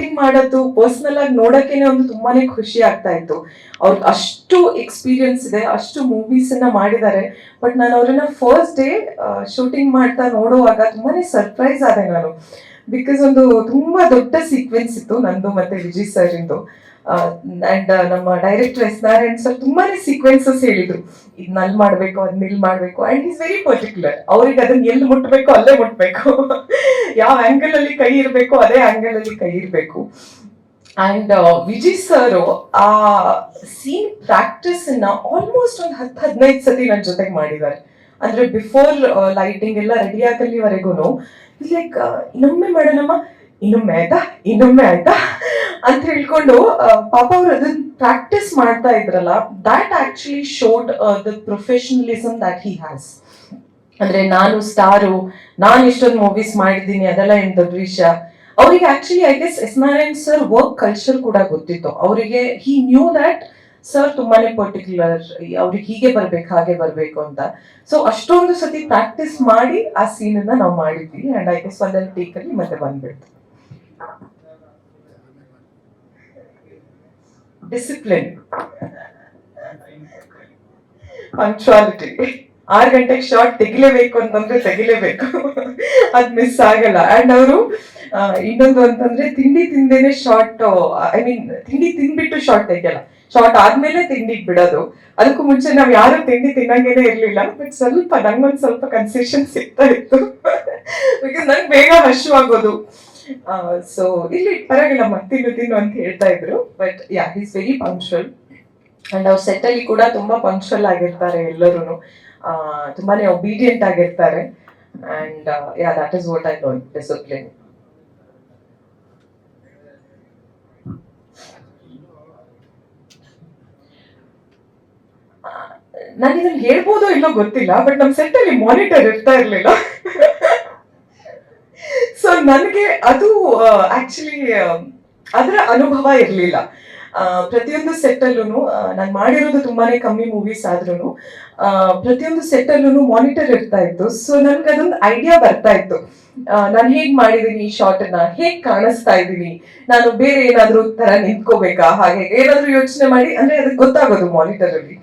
Acting ಮಾಡೋದು personal ಆಗಿ ನೋಡೋಕೆನೆ ಒಂದು ತುಂಬಾನೇ ಖುಷಿ ಆಗ್ತಾ ಇತ್ತು. ಅವ್ರಿಗೆ ಅಷ್ಟು ಎಕ್ಸ್ಪೀರಿಯನ್ಸ್ ಇದೆ, ಅಷ್ಟು ಮೂವೀಸ್ ಅನ್ನ ಮಾಡಿದ್ದಾರೆ. ಬಟ್ ನಾನು ಅವ್ರನ್ನ ಫಸ್ಟ್ ಡೇ ಶೂಟಿಂಗ್ ಮಾಡ್ತಾ ನೋಡುವಾಗ ತುಂಬಾನೇ ಸರ್ಪ್ರೈಸ್ ಆದೆ ನಾನು. ಬಿಕಾಸ್ ಒಂದು ತುಂಬಾ ದೊಡ್ಡ ಸೀಕ್ವೆನ್ಸ್ ಇತ್ತು ನಂದು ಮತ್ತೆ ವಿಜಯ್ ಸರ್ ಇಂದು. ಅಂಡ್ ನಮ್ಮ ಡೈರೆಕ್ಟರ್ ಎಸ್ ನಾರಾಯಣ್ ಸರ್ ತುಂಬಾನೇ ಸೀಕ್ವೆನ್ಸಸ್ ಹೇಳಿದ್ರು. ಇದ್ನಲ್ಲಿ ಮಾಡ್ಬೇಕು ಅದ್ ನಿಲ್ ಮಾಡ್ಬೇಕು ಅಂಡ್ ಈಸ್ ವೆರಿ ಪರ್ಟಿಕ್ಯುಲರ್ ಅವ್ರಿಗೆ ಅದನ್ನ ಎಲ್ಲಿ ಮುಟ್ಬೇಕು ಅಲ್ಲೇ ಮುಟ್ಬೇಕು. ಯಾವ ಆಂಗಲ್ ಅಲ್ಲಿ ಕೈ ಇರಬೇಕು ಅದೇ ಆಂಗಲ್ ಅಲ್ಲಿ ಕೈ ಇರಬೇಕು. ಅಂಡ್ ವಿಜಿ ಸರ್ ಆ ಸೀನ್ ಪ್ರಾಕ್ಟೀಸ್ನ ಆಲ್ಮೋಸ್ಟ್ ಒಂದು ಹತ್ತು ಹದಿನೈದು ಸತಿ ನನ್ನ ಜೊತೆಗೆ ಮಾಡಿದ್ದಾರೆ ಅಂದ್ರೆ ಬಿಫೋರ್ ಲೈಟಿಂಗ್ ಎಲ್ಲ ರೆಡಿ ಆಗಲಿವರೆಗೂ ಲೈಕ್ ಇನ್ನೊಮ್ಮೆ ಮಾಡೋಣಮ್ಮ. ಇನ್ನೊಮ್ಮೆ ಆಯ್ತಾ ಇನ್ನೊಮ್ಮೆ ಆಯ್ತಾ ಅಂತ ಹೇಳ್ಕೊಂಡು ಪಾಪ ಅವ್ರು ಅದನ್ನ ಪ್ರಾಕ್ಟೀಸ್ ಮಾಡ್ತಾ ಇದ್ರಲ್ಲ that actually showed the professionalism that he has ಅಂದ್ರೆ ನಾನು ಸ್ಟಾರು, ನಾನು ಇಷ್ಟೊಂದು ಮೂವೀಸ್ ಮಾಡಿದ್ದೀನಿ, ಅದೆಲ್ಲ ಏನ್ ದೊಡ್ಡ ವಿಷಯ ಅವರಿಗೆ actually I guess S Narayan sir work culture ಕೂಡ ಗೊತ್ತಿತ್ತು. ಅವರಿಗೆ ಹಿ ನ್ಯೂ ದಟ್ ಸರ್ ತುಂಬಾನೇ ಪರ್ಟಿಕ್ಯುಲರ್ ಅವ್ರಿಗೆ ಹೀಗೆ ಬರ್ಬೇಕು, ಹಾಗೆ ಬರ್ಬೇಕು ಅಂತ. ಸೊ ಅಷ್ಟೊಂದು ಸತಿ ಪ್ರಾಕ್ಟೀಸ್ ಮಾಡಿ ಆ ಸೀನ್ ಅನ್ನ ನಾವು ಮಾಡಿದ್ವಿ ಅಂಡ್ ಐ ಗೆಸ್ ಒಂದಲ್ಲಿ ಟೇಕಲ್ಲಿ ಮತ್ತೆ ಬಂದ್ಬಿಡ್ತು. ಡಿಸಿಪ್ಲಿನ್ ಪಂಕ್ಚುಯಾಲಿಟಿ ಆರು ಗಂಟೆಗೆ ಶಾರ್ಟ್ ತೆಗಿಲೇಬೇಕು ಅಂತಂದ್ರೆ ತೆಗಿಲೇಬೇಕು. ಅದ್ ಮಿಸ್ ಆಗಲ್ಲ. ಅಂಡ್ ಅವರು ಇನ್ನೊಂದು ಅಂತಂದ್ರೆ ತಿಂಡಿ ತಿಂದೇನೆ ಶಾರ್ಟ್ ಐ ಮೀನ್ ತಿಂಡಿ ತಿಂದ್ಬಿಟ್ಟು ಶಾರ್ಟ್ ತೆಗಿಯಲ್ಲ. ಶಾರ್ಟ್ ಆದ್ಮೇಲೆ ತಿಂಡಿಗೆ ಬಿಡೋದು. ಅದಕ್ಕೂ ಮುಂಚೆ ನಾವು ಯಾರು ತಿಂಡಿ ತಿನ್ನಂಗೇನೆ ಇರ್ಲಿಲ್ಲ. ಬಟ್ ಸ್ವಲ್ಪ ನಂಗೊಂದ್ ಸ್ವಲ್ಪ ಕನ್ಸೆಷನ್ ಸಿಗ್ತಾ ಇತ್ತು. ಬಿಕಾಸ್ ನಂಗೆ ಬೇಗ ಹಶುವಾಗೋದು ಸೊ ಇಲ್ಲಿ ಪರವಾಗಿಲ್ಲ ಮತ್ತಿನ್ನು ತಿನ್ನು ಅಂತ ಹೇಳ್ತಾ ಇದ್ರು. But ya is very punctual and ಅವ್ರ ಸೆಟ್ ಅಲ್ಲಿ ಕೂಡ ತುಂಬಾ ಪಂಕ್ಚುಯಲ್ ಆಗಿರ್ತಾರೆ ಎಲ್ಲರೂ ತುಂಬಾನೇ ಒಬೀಡಿಯಂಟ್ ಆಗಿರ್ತಾರೆ. And ya that is what I learn discipline ನಾನು ಇದನ್ನ ಹೇಳ್ಬೋದೋ ಇಲ್ಲೋ ಗೊತ್ತಿಲ್ಲ ಬಟ್ ನಮ್ಮ ಸೆಟ್ ಅಲ್ಲಿ ಮಾನಿಟರ್ ಇರ್ತಾ ಇರ್ಲಿಲ್ಲ. ನನಗೆ ಅದು ಆಕ್ಚುಲಿ ಅದರ ಅನುಭವ ಇರಲಿಲ್ಲ. ಪ್ರತಿಯೊಂದು ಸೆಟ್ ಅಲ್ಲೂ ನಾನು ಮಾಡಿರೋದು ತುಂಬಾನೇ ಕಮ್ಮಿ ಮೂವೀಸ್ ಆದ್ರೂ ಪ್ರತಿಯೊಂದು ಸೆಟ್ ಅಲ್ಲೂ ಮಾನಿಟರ್ ಇರ್ತಾ ಇತ್ತು. ಸೊ ನನ್ಗೆ ಅದೊಂದು ಐಡಿಯಾ ಬರ್ತಾ ಇತ್ತು. ನಾನು ಹೇಗ್ ಮಾಡಿದೀನಿ ಈ ಶಾರ್ಟ್ ಅನ್ನ ಹೇಗ್ ಕಾಣಿಸ್ತಾ ಇದ್ದೀನಿ ನಾನು ಬೇರೆ ಏನಾದ್ರೂ ತರ ನಿಂತ್ಕೋಬೇಕಾ? ಹಾಗೆ ಏನಾದ್ರೂ ಯೋಚನೆ ಮಾಡಿ, ಅಂದ್ರೆ ಅದಕ್ಕೆ ಗೊತ್ತಾಗೋದು ಮಾನಿಟರ್ ಅಲ್ಲಿ.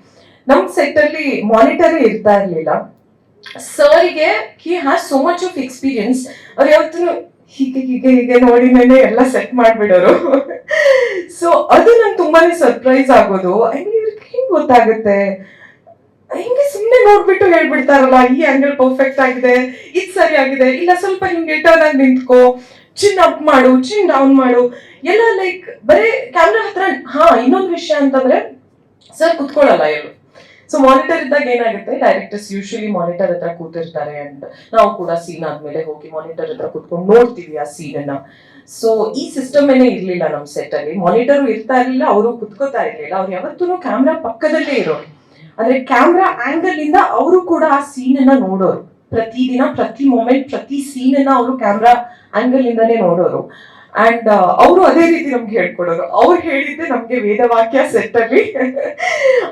ನಮ್ ಸೆಟ್ ಅಲ್ಲಿ ಮಾನಿಟರೇ ಇರ್ತಾ ಇರ್ಲಿಲ್ಲ. ಸರ್ಗೆ he has so much of experience ಅವ್ರು ಯಾವತ್ತೂ ಹೀಗೆ ಹೀಗೆ ಹೀಗೆ ನೋಡಿ ಮೇಲೆ ಎಲ್ಲ ಸೆಟ್ ಮಾಡ್ಬಿಡೋರು. ಸೊ ಅದು ನಂಗೆ ತುಂಬಾನೇ ಸರ್ಪ್ರೈಸ್ ಆಗೋದು. ಐ ಮೀನ್ ಇವ್ರಿಗೆ ಹೆಂಗ್ ಗೊತ್ತಾಗುತ್ತೆ? ಹಿಂಗೆ ಸುಮ್ಮನೆ ನೋಡ್ಬಿಟ್ಟು ಹೇಳ್ಬಿಡ್ತಾರಲ್ಲ, ಈ ಆಂಗಲ್ ಪರ್ಫೆಕ್ಟ್ ಆಗಿದೆ, ಇದು ಸರಿ ಆಗಿದೆ, ಇಲ್ಲ ಸ್ವಲ್ಪ ಹಿಂಗೆ ಟರ್ನ್ ಆಗಿ ನಿಂತ್ಕೋ ಚಿನ್ ಅಪ್ ಮಾಡು ಚಿನ್ ಡೌನ್ ಮಾಡು. ಎಲ್ಲ ಲೈಕ್ ಬರೀ ಕ್ಯಾಮ್ರಾ ಹತ್ರ, ಹಾ, ಇನ್ನೊಂದು ವಿಷಯ ಅಂತಂದ್ರೆ ಸರ್ ಕುತ್ಕೊಳ್ಳಲ್ಲ ಎಲ್ಲೂ ಸೊ ಮಾನಿಟರ್ ಇದ್ದಾಗ ಏನಾಗುತ್ತೆ? ಡೈರೆಕ್ಟರ್ಸ್ ಯೂಶಲಿ ಮಾನಿಟರ್ ಹತ್ರ ಕೂತಿರ್ತಾರೆ ಅಂಡ್ ನಾವು ಕೂಡ ಸೀನ್ ಆದ್ಮೇಲೆ ಹೋಗಿ ಮಾನಿಟರ್ ಹತ್ರ ಕೂತ್ಕೊಂಡು ನೋಡ್ತೀವಿ ಆ ಸೀನ್ ಅನ್ನ. ಸೊ ಈ ಸಿಸ್ಟಮ್ ಏನೇ ಇರ್ಲಿಲ್ಲ ನಮ್ ಸೆಟ್ ಅಲ್ಲಿ. ಮಾನಿಟರ್ ಇರ್ತಾ ಇರ್ಲಿಲ್ಲ, ಅವರು ಕುತ್ಕೋತಾ ಇರ್ಲಿಲ್ಲ. ಅವ್ರು ಯಾವತ್ತೂ ಕ್ಯಾಮ್ರಾ ಪಕ್ಕದಲ್ಲೇ ಇರೋರು. ಅಂದ್ರೆ ಕ್ಯಾಮ್ರಾ ಆಂಗಲ್ ಇಂದ ಅವರು ಕೂಡ ಆ ಸೀನ್ ಅನ್ನ ನೋಡೋರು. ಪ್ರತಿದಿನ ಪ್ರತಿ ಮೊಮೆಂಟ್ ಪ್ರತಿ ಸೀನ್ ಅನ್ನ ಅವರು ಕ್ಯಾಮ್ರಾ ಆಂಗಲ್ ಇಂದಾನೇ ನೋಡೋರು. ಅಂಡ್ ಅವರು ಅದೇ ರೀತಿ ನಮ್ಗೆ ಹೇಳ್ಕೊಡೋರು. ಅವ್ರು ಹೇಳಿದ್ದೆ ನಮ್ಗೆ ವೇದವಾಕ್ಯ ಸೆಟ್ ಅಲ್ಲಿ.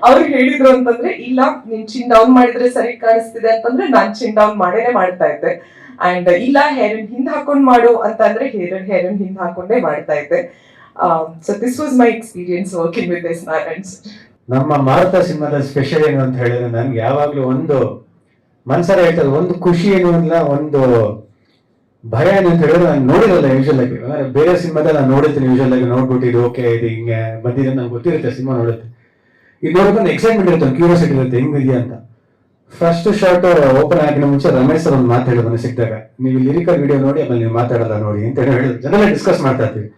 ಅವ್ರು ಹೇಳಿದ್ರು ಅಂತಂದ್ರೆ, ಇಲ್ಲ, ನೀನ್ ಚಿನ್ ಡೌನ್ ಮಾಡಿದ್ರೆ ಸರಿ ಕಾಣಿಸ್ತಿದೆ ಅಂತಂದ್ರೆ ನಾನ್ ಚಿನ್ ಡೌನ್ ಮಾಡೇನೆ ಮಾಡ್ತಾ ಇದ್ದೆ. ಅಂಡ್ ಇಲ್ಲ ಹೇರ್ ಹಿಂದ್ ಹಾಕೊಂಡ್ ಮಾಡು ಅಂತಂದ್ರೆ ಹೇರ್ ಹೇರ್ ಹಿಂದ್ ಹಾಕೊಂಡೇ ಮಾಡ್ತಾ ಇದ್ದೆ. So this was my experience working with this Narayan ನಮ್ಮ ಮಾರುತ ಸಿಂಹದ ಸ್ಪೆಷಲ್ ಏನು ಅಂತ ಹೇಳಿದ್ರೆ, ನನ್ಗೆ ಯಾವಾಗ್ಲೂ ಒಂದು ಮನ್ಸರ ಹೇಳ್ತದೆ, ಒಂದು ಖುಷಿ ಏನು ಇಲ್ಲ ಒಂದು ಭಯ ಏನು ಅಂತ ಹೇಳಿದ್ರೆ ನಾನು ನೋಡಿರಲ್ಲ ಯೂಶಲ್ ಆಗಿ. ಬೇರೆ ಸಿನಿಮಾದಲ್ಲಿ ನಾನು ನೋಡಿರ್ತೀನಿ ಯೂಶಲ್ ಆಗಿ. ನೋಡ್ಬಿಟ್ಟು ಇದು ಓಕೆ ಇದು ಹಿಂಗೆ ಬಂದಿದೆ ನಂಗೆ ಗೊತ್ತಿರುತ್ತೆ, ಸಿನಿಮಾ ನೋಡುತ್ತೆ. ಇದು ನೋಡ್ಕೊಂಡು ಎಕ್ಸೈಟ್ಮೆಂಟ್ ಇರುತ್ತೆ ಕ್ಯೂರಿಯಾಸಿಟಿ ಇರುತ್ತೆ, ಹೆಂಗಿದೆಯಾ ಅಂತ. ಫಸ್ಟ್ ಶಾರ್ಟ್ ಓಪನ್ ಆಗಿನ ಮುಂಚೆ ರಮೇಶ್ ಸರ್ ಒಂದು ಮಾತು ನನಗೆ ಸಿಕ್ಕಿದಾಗ. ನೀವು ಲಿರಿಕಲ್ ವಿಡಿಯೋ ನೋಡಿ, ಆಮೇಲೆ ನೀವು ಮಾತಾಡಲ್ಲ ನೋಡಿ ಅಂತ ಹೇಳಿ ಜನರಲ್ಲ ಡಿಸ್ಕಸ್ ಮಾಡ್ತಾ ಇರ್ತೀವಿ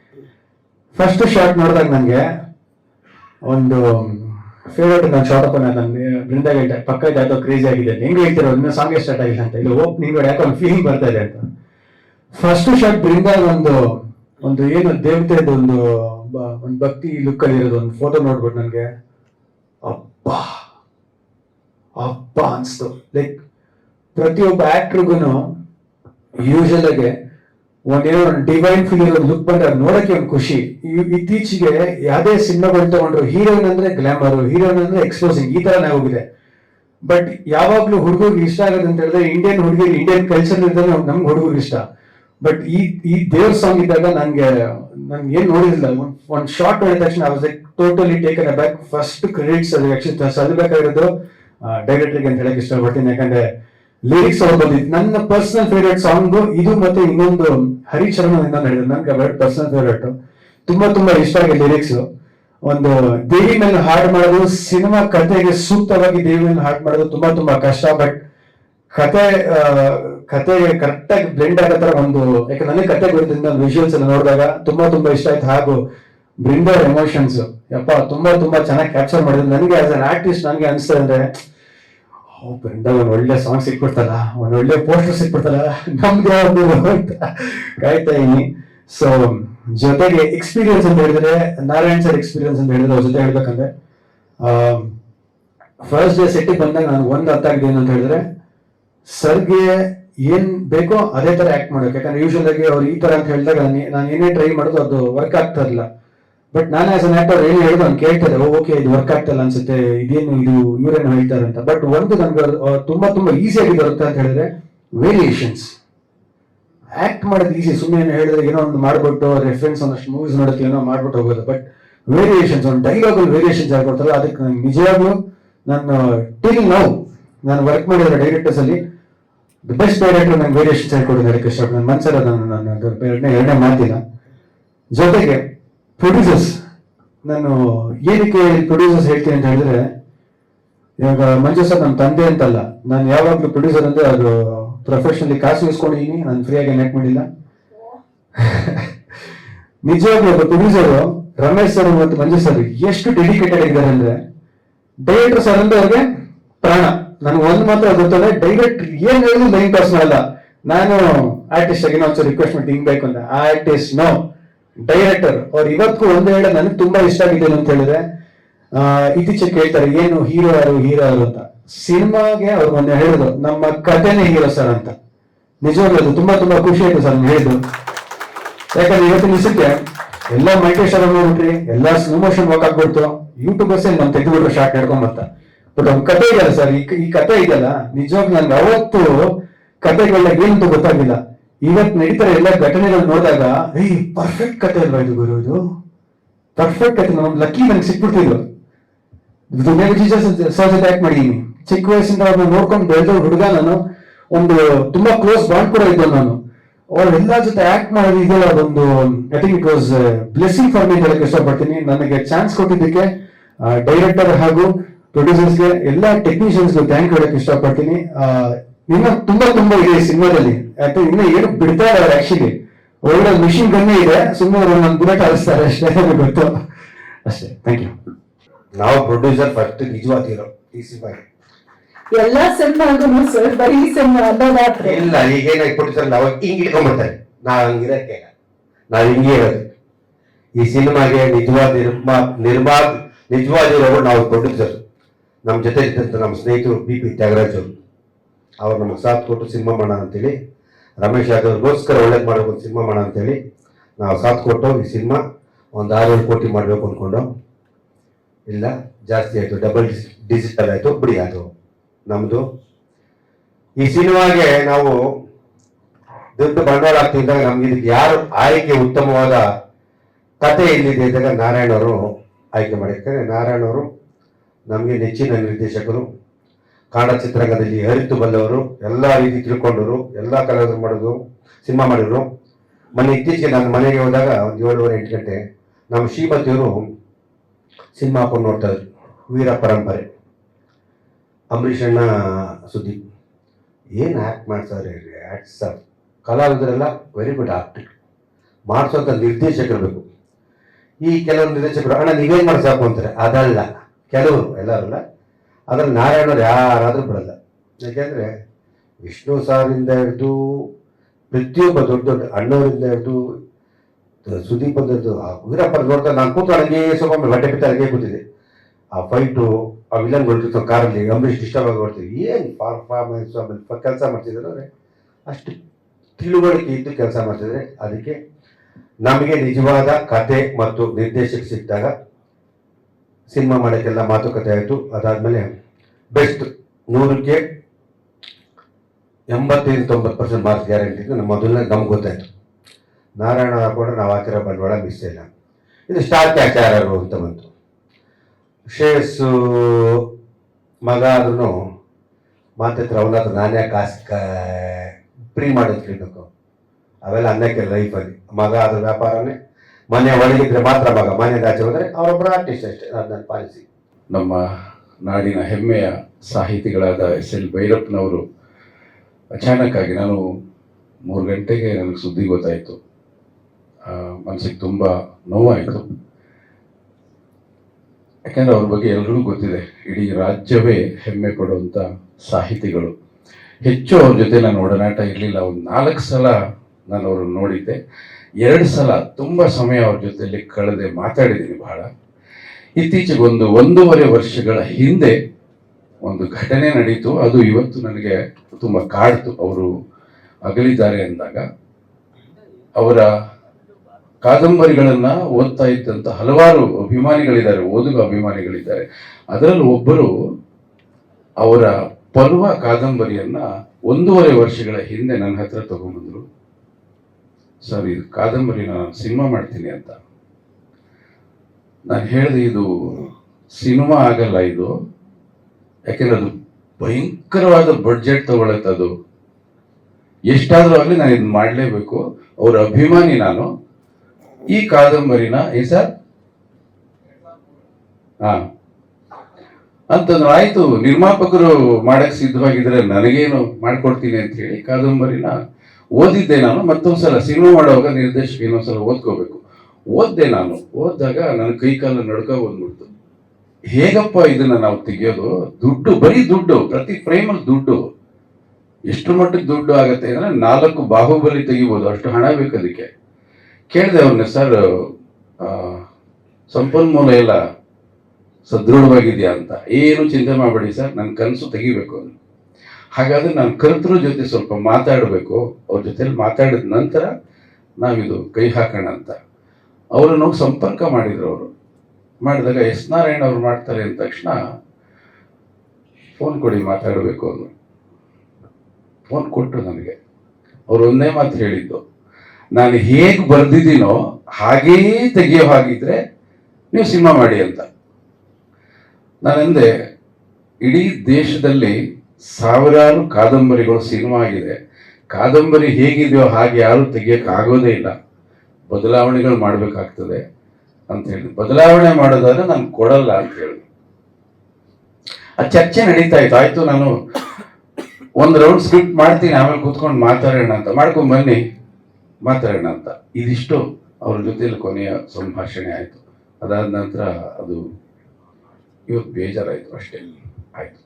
ಫಸ್ಟ್ ಶಾರ್ಟ್ ನೋಡಿದಾಗ ನನಗೆ ಒಂದು ಫೇವ್ರೇಟ್ ನಾನು ಶಾರ್ಟ್ ಓಪನ್ ನನಗೆ ಬೃಂದಾಗ ಪಕ್ಕ ಅಥವಾ ಕ್ರೇಜಿ ಆಗಿದೆ ಹೆಂಗೆ ಹೇಳ್ತಿರೋ, ಇನ್ನೂ ಸಾಂಗ್ ಸ್ಟಾರ್ಟ್ ಆಗಿಲ್ಲ ಅಂತ. ಇಲ್ಲಿ ಓಪನಿಂಗ್ ಯಾಕೋ ಒಂದು ಫೀಲಿಂಗ್ ಬರ್ತಾ ಇದೆ ಅಂತ. ಫಸ್ಟ್ ಶಾಟ್ ಬೃಂದಾಗ ಒಂದು ಒಂದು ಏನು ದೇವತೆ ಒಂದು ಒಂದು ಭಕ್ತಿ ಲುಕ್ ಇರೋದು ಒಂದು ಫೋಟೋ ನೋಡ್ಬಿಟ್ಟು ನನಗೆ ಅಪ್ಪ ಅಪ್ಪ ಅನ್ಸ್ತು. ಲೈಕ್ ಪ್ರತಿಯೊಬ್ಬ ಆಕ್ಟ್ರಿಗೂ ಯೂಶಲ್ ಆಗಿ ಒಂದೇನೋ ಡಿವೈನ್ ಫೀಲ್ ಇರೋ ಲುಕ್ ಬಂದ್ರೆ ನೋಡಕ್ಕೆ ಒಂದು ಖುಷಿ. ಇತ್ತೀಚೆಗೆ ಯಾವುದೇ ಸಿನಿಮಾಗಳು ತಗೊಂಡ್ರು ಹೀರೋಯಿನ್ ಅಂದ್ರೆ ಗ್ಲಾಮರ್ ಹೀರೋಯಿನ್ ಅಂದ್ರೆ ಎಕ್ಸ್ಪೋಸಿಂಗ್ ಈ ತರನೇ ಹೋಗಿದೆ. ಬಟ್ ಯಾವಾಗ್ಲೂ ಹುಡುಗರಿಗೆ ಇಷ್ಟ ಆಗುತ್ತೆ ಅಂತ ಹೇಳಿದ್ರೆ ಇಂಡಿಯನ್ ಹುಡುಗಿಗೆ ಇಂಡಿಯನ್ ಕಲ್ಚರ್ ಇದ್ರೆ ನಮ್ಗೆ ಹುಡುಗರಿಗೆ ಇಷ್ಟ. ಬಟ್ ಈ ಈ ದೇವ್ರ ಸಾಂಗ್ ಇದ್ದಾಗ ನಂಗೆ ನನ್ಗೆ ಏನ್ ನೋಡಿರಲಿಲ್ಲ. ಒಂದ್ ಶಾರ್ಟ್ ನೋಡಿದ ತಕ್ಷಣ I was like totally taken back first credits ಅದು ಆಕ್ಚುಲಿ ಸಲ್ಬೇಕಾಗಿರೋದು ಡೈರೆಕ್ಟರ್ಗೆ ಅಂತ ಹೇಳಕ್ ಇಷ್ಟಪಡ್ತೀನಿ. ಯಾಕಂದ್ರೆ ಲಿರಿಕ್ಸ್ ಅವ್ರು ಬಂದಿದ್ದು ನನ್ನ ಪರ್ಸನಲ್ ಫೇವ್ರೇಟ್ ಸಾಂಗ್ ಇದು ಮತ್ತೆ ಇನ್ನೊಂದು ಹರಿಚರಣದಿಂದ ಇನ್ನೊಂದು ಹೇಳಿದ್ರು ನನ್ಗೆ ಅವೆರಡು ಪರ್ಸನಲ್ ಫೇವ್ರೇಟ್ ತುಂಬಾ ತುಂಬಾ ಇಷ್ಟ ಆಗಿ ಲಿರಿಕ್ಸ್ ಒಂದು ದೇವಿ ಮೇಲೆ ಹಾಡ್ ಮಾಡೋದು, ಸಿನಿಮಾ ಕಥೆಗೆ ಸೂಕ್ತವಾಗಿ ದೇವಿ ಮೇಲೆ ಹಾಡ್ ಮಾಡೋದು ತುಂಬಾ ತುಂಬಾ ಕಷ್ಟ. ಬಟ್ ಕತೆ ಕತೆಗೆ ಕರೆಕ್ಟಾಗಿ ಬ್ಲೆಂಡ್ ಆಗೋ ತರ ಒಂದು ಯಾಕೆ ನನಗೆ ಕತೆ ಗೊತ್ತಿದ್ದ ವಿಜುವಲ್ಸ್ ಎಲ್ಲ ನೋಡಿದಾಗ ತುಂಬಾ ತುಂಬಾ ಇಷ್ಟ ಆಯ್ತು. ಹಾಗೂ ಬ್ರಿಂಡರ್ ಎಮೋಷನ್ಸ್ ಯಪ್ಪ, ತುಂಬಾ ತುಂಬಾ ಚೆನ್ನಾಗಿ ಕ್ಯಾಪ್ಚರ್ ಮಾಡಿದ್ರು. ನನಗೆ ಆಸ್ ಅನ್ ಆರ್ಟಿಸ್ಟ್ ನನಗೆ ಅನಿಸ್ತದೆ ಅಂದ್ರೆ ಓ ಬ್ರಿಂಡ ಒಂದ್ ಒಳ್ಳೆ ಸಾಂಗ್ ಸಿಕ್ಬಿಡ್ತಲ್ಲ, ಒಂದ್ ಒಳ್ಳೆ ಪೋಸ್ಟರ್ ಸಿಕ್ಬಿಡ್ತಲ್ಲ, ನಮ್ಗೆ ಒಂದು ಕಾಯ್ತಾ ಇದೀನಿ ಸೊ ಜೊತೆಗೆ ಎಕ್ಸ್ಪೀರಿಯನ್ಸ್ ಅಂತ ಹೇಳಿದ್ರೆ, ನಾರಾಯಣ್ ಸರ್ ಎಕ್ಸ್ಪೀರಿಯನ್ಸ್ ಅಂತ ಹೇಳಿದ್ರೆ ಅವ್ರ ಜೊತೆ ಹೇಳ್ಬೇಕಂದ್ರೆ ಫಸ್ಟ್ ಡೇ ಸೆಟ್ಟಿಗೆ ಬಂದಾಗ ನಾನು ಒಂದು ಅರ್ಥ ಆಗಿದೆ ಅಂತ ಹೇಳಿದ್ರೆ ಸರ್ಗೆ ಏನ್ ಬೇಕೋ ಅದೇ ತರ ಆಕ್ಟ್ ಮಾಡೋಕೆ. ಯಾಕಂದ್ರೆ ಯೂಶಲ್ ಆಗಿ ಅವ್ರು ಈ ತರ ಅಂತ ಹೇಳಿದಾಗ ನಾನು ಏನೇ ಟ್ರೈ ಮಾಡೋದು ಅದು ವರ್ಕ್ ಆಗ್ತಾ ಇರಲಿಲ್ಲ ಬಟ್ ನಾನು ಆಸ್ ಅನ್ ಆಕ್ಟರ್ ಏನು ಹೇಳಿದ್ರು ಅವ್ನು ಕೇಳ್ತಾರೆ ಓಕೆ ಇದು ವರ್ಕ್ ಆಗ್ತಲ್ಲ ಅನ್ಸುತ್ತೆ, ಇದೇನು ಇದು ಇವರೇನು ಹೇಳ್ತಾರೆ ಅಂತ. ಬಟ್ ಒಂದು ನನ್ಗೆ ತುಂಬಾ ತುಂಬಾ ಈಸಿಯಾಗಿ ಬರುತ್ತೆ ಅಂತ ಹೇಳಿದ್ರೆ ವೇರಿಯೇಷನ್ಸ್ ಆಕ್ಟ್ ಮಾಡೋದು ಈಸಿ ಸುಮ್ಮನೆ ಹೇಳಿದ್ರೆ ಏನೋ ಒಂದು ಮಾಡ್ಬಿಟ್ಟು ರೆಫರೆನ್ಸ್ ಒಂದಷ್ಟು ಮೂವೀಸ್ ನೋಡುತ್ತೆ ಏನೋ ಮಾಡ್ಬಿಟ್ಟು ಹೋಗೋದು. ಬಟ್ ವೇರಿಯೇಷನ್ಸ್ ಒಂದು ಡೈಲಾಗ್ ವೇರಿಯೇಷನ್ಸ್ ಆಗ್ಬಿಡ್ತಾರಲ್ಲ ಅದಕ್ಕೆ ನಂಗೆ ನಿಜವಾಗ್ಲೂ ನಾನು ಟಿಲ್ ನೌ ನಾನು ವರ್ಕ್ ಮಾಡಿದ್ರೆ ಡೈರೆಕ್ಟರ್ಸ್ ಅಲ್ಲಿ ದ ಬೆಸ್ಟ್ ಡೈರೆಕ್ಟರ್ ನಂಗೆ ವೇರಿಯೇಷನ್ಸ್ ಹೇಳ್ಕೊಟ್ಟಿದ್ದಾರೆ ಕೃಷ್ಣ ನನ್ನ ಮನ್ಸರ ನಾನು ನಾನು ಎರಡನೇ ಎರಡನೇ ಮಾತಿಲ್ಲ ಜೊತೆಗೆ ಪ್ರೊಡ್ಯೂಸರ್ಸ್ ನಾನು ಏನಕ್ಕೆ ಪ್ರೊಡ್ಯೂಸರ್ಸ್ ಹೇಳ್ತೀನಿ ಅಂತ ಹೇಳಿದ್ರೆ, ಇವಾಗ ಮಂಜು ಸರ್ ನಮ್ಮ ತಂದೆ ಅಂತಲ್ಲ, ನಾನು ಯಾವಾಗಲೂ ಪ್ರೊಡ್ಯೂಸರ್ ಅಂದ್ರೆ ಅದು ಪ್ರೊಫೆಷನಲಿ ಕಾಸು ಇಸ್ಕೊಂಡಿದ್ದೀನಿ ನಾನು ಫ್ರೀಯಾಗಿ ನೆಟ್ ಮಾಡಿಲ್ಲ. ನಿಜವಾಗ್ಲೂ ಒಬ್ಬ ಪ್ರೊಡ್ಯೂಸರ್ ರಮೇಶ್ ಸರ್ ಮತ್ತು ಮಂಜು ಸರ್, ಎಷ್ಟು ಡೆಡಿಕೇಟೆಡ್ ಇದ್ದಾರೆ ಅಂದ್ರೆ ಡೈರೆಕ್ಟರ್ ಸರ್ ಅಂದ್ರೆ ಅವ್ರಿಗೆ ಪ್ರಾಣ. ನನಗೆ ಒಂದು ಮಾತ್ರ ಗೊತ್ತಂದ್ರೆ ಡೈರೆಕ್ಟ್ ಏನ್ ಹೇಳಿದ್ರು ಮೈನ್ ಪರ್ಸನ್ ಅಲ್ಲ. ನಾನು ಆರ್ಟಿಸ್ಟ್ ಆಗಿ ನಾವು ರಿಕ್ವೆಸ್ಟ್ ಮಾಡಿ ಹಿಂಗ್ ಬೇಕು ಅಂತ. ಆರ್ಟಿಸ್ಟ್ ನೋ ಡೈರೆಕ್ಟರ್ ಅವ್ರು ಇವತ್ತಿಗೂ ಒಂದು ಹೇಳ ನನಗೆ ತುಂಬಾ ಇಷ್ಟ ಆಗಿದೆ ಅಂತ ಹೇಳಿದ್ರೆ ಇತ್ತೀಚೆಗೆ ಕೇಳ್ತಾರೆ, ಏನು ಹೀರೋ ಯಾರು ಹೀರೋ ಯಾರು ಅಂತ. ಸಿನಿಮಾಗೆ ಅವ್ರು ಮೊನ್ನೆ ಹೇಳಿದ್ರು, ನಮ್ಮ ಕಥೆನೇ ಹೀರೋ ಸರ್ ಅಂತ. ನಿಜವಾಗ್ಲೂ ತುಂಬಾ ತುಂಬಾ ಖುಷಿ ಆಯ್ತು ಸರ್ ಹೇಳಿದ್ರು ಯಾಕಂದ್ರೆ ಇವತ್ತಿನ ನಿಜಕ್ಕೆ ಎಲ್ಲ ಮಲ್ಟೇಶ್ವರ ನೋಡ್ರಿ ಎಲ್ಲ ಸ್ಲೋ ಮೋಷನ್ ವಾಕ್ ಆಗ್ಬಿಡ್ತು. ಯೂಟ್ಯೂಬರ್ಸ್ ನಮ್ ತೆಗೆದುಬಿಟ್ರು ಶಾರ್ಟ್ ನಡ್ಕೊಂಡ್ ಬರ್ತಾ. ಬಟ್ ಒಂದ್ ಕತೆ ಇದೆಯಲ್ಲ ಸರ್, ಈ ಈ ಕತೆ ಇದೆಯಲ್ಲ ನಿಜವಾಗ್ ನನ್ಗೆ ಅವತ್ತು ಕತೆಗಳ ಏನಂತ ಗೊತ್ತಾಗಿಲ್ಲ ಇವತ್ತು ನಡೀತಾರೆ ಎಲ್ಲ ಘಟನೆಗಳು ನೋಡಿದಾಗ, ಏಯ್ ಪರ್ಫೆಕ್ಟ್ ಕತೆ ಅಲ್ವಾ ಇದು ಗುರು ಇದು? ಪರ್ಫೆಕ್ಟ್ ಕತೆ ನಾನು ಲಕ್ಕಿ ನನಗೆ ಸಿಕ್ಬಿಡ್ತಿದ್ರು. ದುನಿಯಾ ಟೀಚರ್ಸ್ ಸರ್ ಜೊತೆ ಆಕ್ಟ್ ಚಿಕ್ಕ ವಯಸ್ಸಿಂದ ಅವ್ರನ್ನ ನೋಡ್ಕೊಂಡು ಬೆಳೆದ ಹುಡುಗ ನಾನು, ಒಂದು ತುಂಬಾ ಕ್ಲೋಸ್ ಬಾಂಡ್ ಕೂಡ ಇದ್ದೆ ನಾನು. ಅವ್ರೆಲ್ಲ ಜೊತೆ ಆಕ್ಟ್ ಮಾಡೋದು ಇದೆಲ್ಲ ಒಂದು I think it was blessing for me ಅಂತ ಹೇಳಕ್ ಇಷ್ಟಪಡ್ತೀನಿ. ನನಗೆ ಚಾನ್ಸ್ ಕೊಟ್ಟಿದ್ದಕ್ಕೆ ಡೈರೆಕ್ಟರ್ ಹಾಗೂ ಪ್ರೊಡ್ಯೂಸರ್ಸ್ಗೆ ಎಲ್ಲ ಟೆಕ್ನಿಷಿಯನ್ಸ್ಗೆ ಥ್ಯಾಂಕ್ ಹೇಳಕ್ ಇಷ್ಟಪಡ್ತೀನಿ. ಇನ್ನು ತುಂಬಾ ತುಂಬಾ ಇದೆ ಈ ಸಿನಿಮಾದಲ್ಲಿ. ಯಾಕಂದ್ರೆ ಇನ್ನು ಏನು ಬಿಡ್ತಾ ಇದಾರೆ ಆಕ್ಚುಲಿ ಒಳ್ಳೆ ಮಿಷಿನ್ ಗನ್ನೇ ಇದೆ ಸುಮ್ಮನೆ ಒಂದು ಬುಲೆಟ್ ಹರಿಸ್ತಾರೆ ಅಷ್ಟೇ ಗೊತ್ತು. ಅಷ್ಟೇ ಥ್ಯಾಂಕ್ ಯು ನಾವು ಪ್ರೊಡ್ಯೂಸರ್ ಫಸ್ಟ್ ನಿಜವಾದ ಹೀರೋ ಈ ಸಿನಿಮಾಗೆ. ಎಲ್ಲಾ ಸಿನಿಮಾಗೂ ಸರ್ ಬರೀ ಸಿನಿಮಾ ಅನ್ನೋದಾದ್ರೆ ಇಲ್ಲ ಈಗೇನಾಗಿ ಪ್ರೊಡ್ಯೂಸರ್ ನಾವು ಹಿಂಗ್ ಇಟ್ಕೊಂಡ್ಬಿಡ್ತಾರೆ. ನಾವ್ ಹಂಗಿರಕ್ಕೆ ನಾವು ಹಿಂಗೆ ಇರೋದು. ಈ ಸಿನಿಮಾಗೆ ನಿಜವಾದ ನಿರ್ಮಾ ನಿರ್ಮಾ ನಿಜವಾದ ಹೀರೋರು ನಾವು ಪ್ರೊಡ್ಯೂಸರ್ ನಮ್ಮ ಜೊತೆ ಇದ್ದಂಥ ನಮ್ಮ ಸ್ನೇಹಿತರು ಬಿ ಪಿ ತ್ಯಾಗರಾಜ್ ಅವರು. ಅವ್ರು ನಮಗೆ ಸಾಥ್ ಕೊಟ್ಟು ಸಿನಿಮಾ ಮಾಡೋಣ ಅಂತೇಳಿ, ರಮೇಶ್ ಯಾದವ್ರಿಗೋಸ್ಕರ ಒಳ್ಳೇದು ಮಾಡಬೇಕು ಒಂದು ಸಿನಿಮಾ ಮಾಡೋಣ ಅಂತೇಳಿ, ನಾವು ಸಾಥ್ ಕೊಟ್ಟು ಈ ಸಿನಿಮಾ, ಒಂದು ಆರೇಳು ಕೋಟಿ ಮಾಡಬೇಕು ಅಂದ್ಕೊಂಡು ಇಲ್ಲ, ಜಾಸ್ತಿ ಆಯಿತು ಡಬಲ್ ಡಿಜಿಟಲ್ ಆಯಿತು, ಬಿಡಿ ಅದು. ನಮ್ಮದು ಈ ಸಿನಿಮಾಗೆ ನಾವು ದೊಡ್ಡ ಬಂಡವಾಳ ಆಗ್ತಿದ್ದಾಗ ನಮ್ಗೆ ಇದಕ್ಕೆ ಯಾರು ಆಯ್ಕೆ ಉತ್ತಮವಾದ ಕತೆ ಇಲ್ಲಿದೆ ಇದ್ದಾಗ ನಾರಾಯಣವರು ಆಯ್ಕೆ ಮಾಡಿರ್ತಾರೆ. ನಾರಾಯಣ ಅವರು ನಮಗೆ ನೆಚ್ಚಿನ ನಿರ್ದೇಶಕರು ಕನ್ನಡ ಚಿತ್ರರಂಗದಲ್ಲಿ ಹರಿತು ಬಂದವರು, ಎಲ್ಲ ರೀತಿ ತಿಳ್ಕೊಂಡವರು, ಎಲ್ಲ ಕಲಾವಿದರು ಮಾಡಿದ್ರು, ಸಿನಿಮಾ ಮಾಡಿದ್ರು. ಮೊನ್ನೆ ಇತ್ತೀಚೆಗೆ ನಾನು ಮನೆಗೆ ಹೋದಾಗ ಒಂದು ಏಳುವರೆ, ಎಂಟು ಗಂಟೆ, ನಮ್ಮ ಶ್ರೀಮತಿಯವರು ಸಿನಿಮಾ ಹಾಕೊಂಡು ನೋಡ್ತಾ ಇದ್ರು. ವೀರ ಪರಂಪರೆ. ಅಂಬರೀಷ್ ಅಣ್ಣ ಸುದ್ದಿ. ಏನು ಆ್ಯಕ್ಟ್ ಮಾಡ್ತಾರೆ ಆ್ಯಕ್ಟ್ ಸರ್? ಕಲಾವಿದರೆಲ್ಲ ವೆರಿ ಗುಡ್ ಆಕ್ಟಿಂಗ್ ಮಾಡಿಸೋಂಥ ನಿರ್ದೇಶಕರು ಬೇಕು. ಈ ಕೆಲವೊಂದು ನಿರ್ದೇಶಕರು, ಅಣ್ಣ, ನೀವೇನು ಮಾಡಿಸಾಕು? ಅಂತಾರೆ. ಅದಲ್ಲ. ಕೆಲವರು ಎಲ್ಲರಲ್ಲ ಆದರೆ ನಾರಾಯಣರು ಯಾರಾದರೂ ಬರಲ್ಲ ಯಾಕೆಂದರೆ ವಿಷ್ಣು ಸಾರಿಂದ ಹಿಡಿದು ಪ್ರತಿಯೊಬ್ಬ ದೊಡ್ಡ ದೊಡ್ಡ ಅಣ್ಣವರಿಂದ ಹಿಡಿದು ಸುದೀಪ್ ಬಂದದ್ದು ಆ ಕುದುರಪ್ಪ ನೋಡ್ತಾ ನಾನು ಕೂತು ನನಗೆ ಸ್ವಲ್ಪ ಬಟ್ಟೆ ಬಿಟ್ಟು ನನಗೆ ಕೂತಿದೆ. ಆ ಫೈಟು ಆ ವಿಲನ್ ಹೊರಟಿರ್ತಾವ ಕಾರಲ್ಲಿ, ಅಂಬರೀಷ್ ಡಿಸ್ಟರ್ಬ್ ಆಗಿ ಹೊಡ್ತೀವಿ ಏನು ಪರ್ಫಾರ್ಮೆನ್ಸ್ ಆಮೇಲೆ ಕೆಲಸ ಮಾಡ್ತಿದ್ದಾರೆ ಅಂದರೆ ಅಷ್ಟು ತಿಳುವಳಿಕೆ ಇದ್ದು ಕೆಲಸ ಮಾಡ್ತಿದ್ರೆ ಅದಕ್ಕೆ ನಮಗೆ ನಿಜವಾದ ಕತೆ ಮತ್ತು ನಿರ್ದೇಶಕ ಸಿಕ್ಕಿದಾಗ ಸಿನಿಮಾ ಮಾಡೋಕ್ಕೆಲ್ಲ ಮಾತುಕತೆ ಆಯಿತು. ಅದಾದಮೇಲೆ ಬೆಸ್ಟ್ ನೂರಕ್ಕೆ ಎಂಬತ್ತೈದು, ತೊಂಬತ್ತು ಪರ್ಸೆಂಟ್ ಮಾರ್ಕ್ಸ್ ಗ್ಯಾರಂಟಿ ನಮ್ಮ ಮೊದಲನೇ ನಮ್ಗೆ ಗೊತ್ತಾಯಿತು. ನಾರಾಯಣ ಹಾಕೊಂಡ್ರೆ ನಾವು ಹಾಕಿರೋ ಬಂಡವಾಳ ಮಿಸ್ ಇಲ್ಲ. ಇದು ಸ್ಟಾರ್ ಕ್ಯಾಚಾರರು ಅಂತ ಬಂತು. ಶ್ರೇಯಸ್ಸು ಮಗ ಆದ್ರೂ ಮಾತಾಡ್ತಾರೆ ಅವನ ಹತ್ರ ನಾನೇ ಕಾಸು ಕ ಪ್ರೀ ಮಾಡೋದು ಅವೆಲ್ಲ ಅನ್ನಕ್ಕೆ ಲೈಫಲ್ಲಿ ಮಗ ಆದ ವ್ಯಾಪಾರನೇ. ಮನೆ ಒಳಗಿದ್ರೆ ಮಾತ್ರ ಭಾಗ ಮನೆ ಆಚೆ ಹೋದರೆ ಅವರೊಬ್ಬರು ಆರ್ಟಿಸ್ಟ್ ಅಷ್ಟೇ ನನ್ನ ಪಾಲಿಸಿ. ನಮ್ಮ ನಾಡಿನ ಹೆಮ್ಮೆಯ ಸಾಹಿತಿಗಳಾದ ಎಸ್ ಎಲ್ ಭೈರಪ್ಪನವರು ಅಚಾನಕ್ಕಾಗಿ ನಾನು ಮೂರು ಗಂಟೆಗೆ ನನಗೆ ಸುದ್ದಿ ಗೊತ್ತಾಯಿತು. ಮನಸ್ಸಿಗೆ ತುಂಬ ನೋವಾಯಿತು. ಯಾಕೆಂದರೆ ಅವ್ರ ಬಗ್ಗೆ ಎಲ್ರಿಗೂ ಗೊತ್ತಿದೆ, ಇಡೀ ರಾಜ್ಯವೇ ಹೆಮ್ಮೆ ಪಡುವಂಥ ಸಾಹಿತಿಗಳು. ಹೆಚ್ಚು ಅವ್ರ ಜೊತೆ ನಾನು ಒಡನಾಟ ಇರಲಿಲ್ಲ, ಒಂದು ನಾಲ್ಕು ಸಲ ನಾನು ಅವ್ರನ್ನ ನೋಡಿದ್ದೆ. ಎರಡು ಸಲ ತುಂಬ ಸಮಯ ಅವ್ರ ಜೊತೆಯಲ್ಲಿ ಕಳೆದೆ ಮಾತಾಡಿದ್ದೀನಿ ಬಹಳ. ಇತ್ತೀಚೆಗೆ ಒಂದು ಒಂದೂವರೆ ವರ್ಷಗಳ ಹಿಂದೆ ಒಂದು ಘಟನೆ ನಡೀತು. ಅದು ಇವತ್ತು ನನಗೆ ತುಂಬ ಕಾಡ್ತು. ಅವರು ಅಗಲಿದ್ದಾರೆ ಅಂದಾಗ. ಅವರ ಕಾದಂಬರಿಗಳನ್ನು ಓದ್ತಾ ಇದ್ದಂಥ ಹಲವಾರು ಅಭಿಮಾನಿಗಳಿದ್ದಾರೆ, ಓದುಗ ಅಭಿಮಾನಿಗಳಿದ್ದಾರೆ. ಅದರಲ್ಲಿ ಒಬ್ಬರು ಅವರ ಪರ್ವ ಕಾದಂಬರಿಯನ್ನು ಒಂದೂವರೆ ವರ್ಷಗಳ ಹಿಂದೆ ನನ್ನ ಹತ್ರ ತಗೊಂಡ್ಬಂದ್ರು. ಸರ್ ಇದು ಕಾದಂಬರಿ ನಾನು ಸಿನಿಮಾ ಮಾಡ್ತೀನಿ ಅಂತ. ನಾನು ಹೇಳಿದೆ ಇದು ಸಿನಿಮಾ ಆಗಲ್ಲ ಇದು. ಯಾಕೆಂದ್ರೆ ಅದು ಭಯಂಕರವಾದ ಬಡ್ಜೆಟ್ ತಗೊಳತ್ತೆ ಅದು. ಎಷ್ಟಾದ್ರೂ ಆಗಲಿ ನಾನು ಇದು ಮಾಡಲೇಬೇಕು. ಅವರ ಅಭಿಮಾನಿ ನಾನು. ಈ ಕಾದಂಬರಿನ ಏ ಸರ್? ಹಾ. ಅಂತಂದ್ರೆ ಆಯ್ತು, ನಿರ್ಮಾಪಕರು ಮಾಡಕ್ಕೆ ಸಿದ್ಧವಾಗಿದ್ರೆ ನನಗೇನು ಮಾಡ್ಕೊಡ್ತೀನಿ ಅಂತ ಹೇಳಿ ಕಾದಂಬರಿನ ಓದಿದ್ದೆ ನಾನು, ಮತ್ತೊಂದ್ಸಲ ಸಿನಿಮಾ ಮಾಡುವಾಗ ನಿರ್ದೇಶಕ ಇನ್ನೊಂದ್ಸಲ ಓದ್ಕೋಬೇಕು. ಓದ್ದೆ ನಾನು, ಓದಿದಾಗ ನನ್ನ ಕೈ ಕಾಲು ನಡ್ಕ ಬಂದ್ಬಿಡ್ತು ಹೇಗಪ್ಪ ಇದನ್ನ ನಾವು ತೆಗಿಯೋದು? ದುಡ್ಡು, ಬರೀ ದುಡ್ಡು, ಪ್ರತಿ ಫ್ರೇಮಲ್ಲಿ ದುಡ್ಡು. ಎಷ್ಟು ಮಟ್ಟಿಗೆ ದುಡ್ಡು ಆಗತ್ತೆ ಅಂದ್ರೆ ನಾಲ್ಕು ಬಾಹುಬಲಿ ತೆಗಿಬೋದು, ಅಷ್ಟು ಹಣ ಬೇಕು ಅದಕ್ಕೆ. ಕೇಳಿದೆ ಅವ್ರನ್ನ, ಸರ್ ಸಂಪನ್ಮೂಲ ಎಲ್ಲ ಸದೃಢವಾಗಿದೆಯಾ ಅಂತ? ಏನು ಚಿಂತೆ ಮಾಡಬೇಡಿ ಸರ್, ನನ್ನ ಕನಸು ತೆಗಿಬೇಕು ಅಂತ ಹಾಗಾದ್ರೆ ನಾನು ಕರ್ತೃ ಜೊತೆ ಸ್ವಲ್ಪ ಮಾತಾಡಬೇಕು. ಅವ್ರ ಜೊತೆಲಿ ಮಾತಾಡಿದ ನಂತರ ನಾವಿದು ಕೈ ಹಾಕೋಣ ಅಂತ. ಅವರನ್ನು ಸಂಪರ್ಕ ಮಾಡಿದ್ರು ಅವರು. ಮಾಡಿದಾಗ ಎಸ್ ನಾರಾಯಣ ಅವ್ರು ಮಾಡ್ತಾರೆ ಅಂದ ತಕ್ಷಣ ಫೋನ್ ಕೊಡಿ ಮಾತಾಡಬೇಕು ಅವರು. ಫೋನ್ ಕೊಟ್ಟರು ನನಗೆ ಅವ್ರು ಒಂದೇ ಮಾತು ಹೇಳಿದ್ದು. ನಾನು ಹೇಗೆ ಬರ್ದಿದ್ದೀನೋ ಹಾಗೇ ತೆಗೆಯೋ ಹಾಗಿದ್ರೆ ನೀವು ಸಿನಿಮಾ ಮಾಡಿ ಅಂತ. ನಾನಂದೆ, ಇಡೀ ದೇಶದಲ್ಲಿ ಸಾವಿರಾರು ಕಾದಂಬರಿಗಳು ಸಿನಿಮಾ ಆಗಿದೆ ಕಾದಂಬರಿ ಹೇಗಿದೆಯೋ ಹಾಗೆ ಯಾರು ತೆಗಿಯೋಕ್ಕಾಗೋದೇ ಇಲ್ಲ. ಬದಲಾವಣೆಗಳು ಮಾಡಬೇಕಾಗ್ತದೆ ಅಂತ ಹೇಳಿ. ಬದಲಾವಣೆ ಮಾಡೋದಾದ್ರೆ ನಾನು ಕೊಡಲ್ಲ ಅಂತ ಹೇಳಿ. ಆ ಚರ್ಚೆ ನಡೀತಾ ಇತ್ತು. ಆಯ್ತು, ನಾನು ಒಂದು ರೌಂಡ್ ಸ್ಕ್ರಿಪ್ಟ್ ಮಾಡ್ತೀನಿ, ಆಮೇಲೆ ಕೂತ್ಕೊಂಡು ಮಾತಾಡೋಣ ಅಂತ. ಮಾಡ್ಕೊಂಡ್ ಬನ್ನಿ, ಮಾತಾಡೋಣ ಅಂತ. ಇದಿಷ್ಟು ಅವ್ರ ಜೊತೆಯಲ್ಲಿ ಕೊನೆಯ ಸಂಭಾಷಣೆ ಆಯ್ತು. ಅದಾದ ನಂತರ ಅದು ಇವತ್ತು ಬೇಜಾರಾಯ್ತು ಅಷ್ಟೇ. ಆಯ್ತು.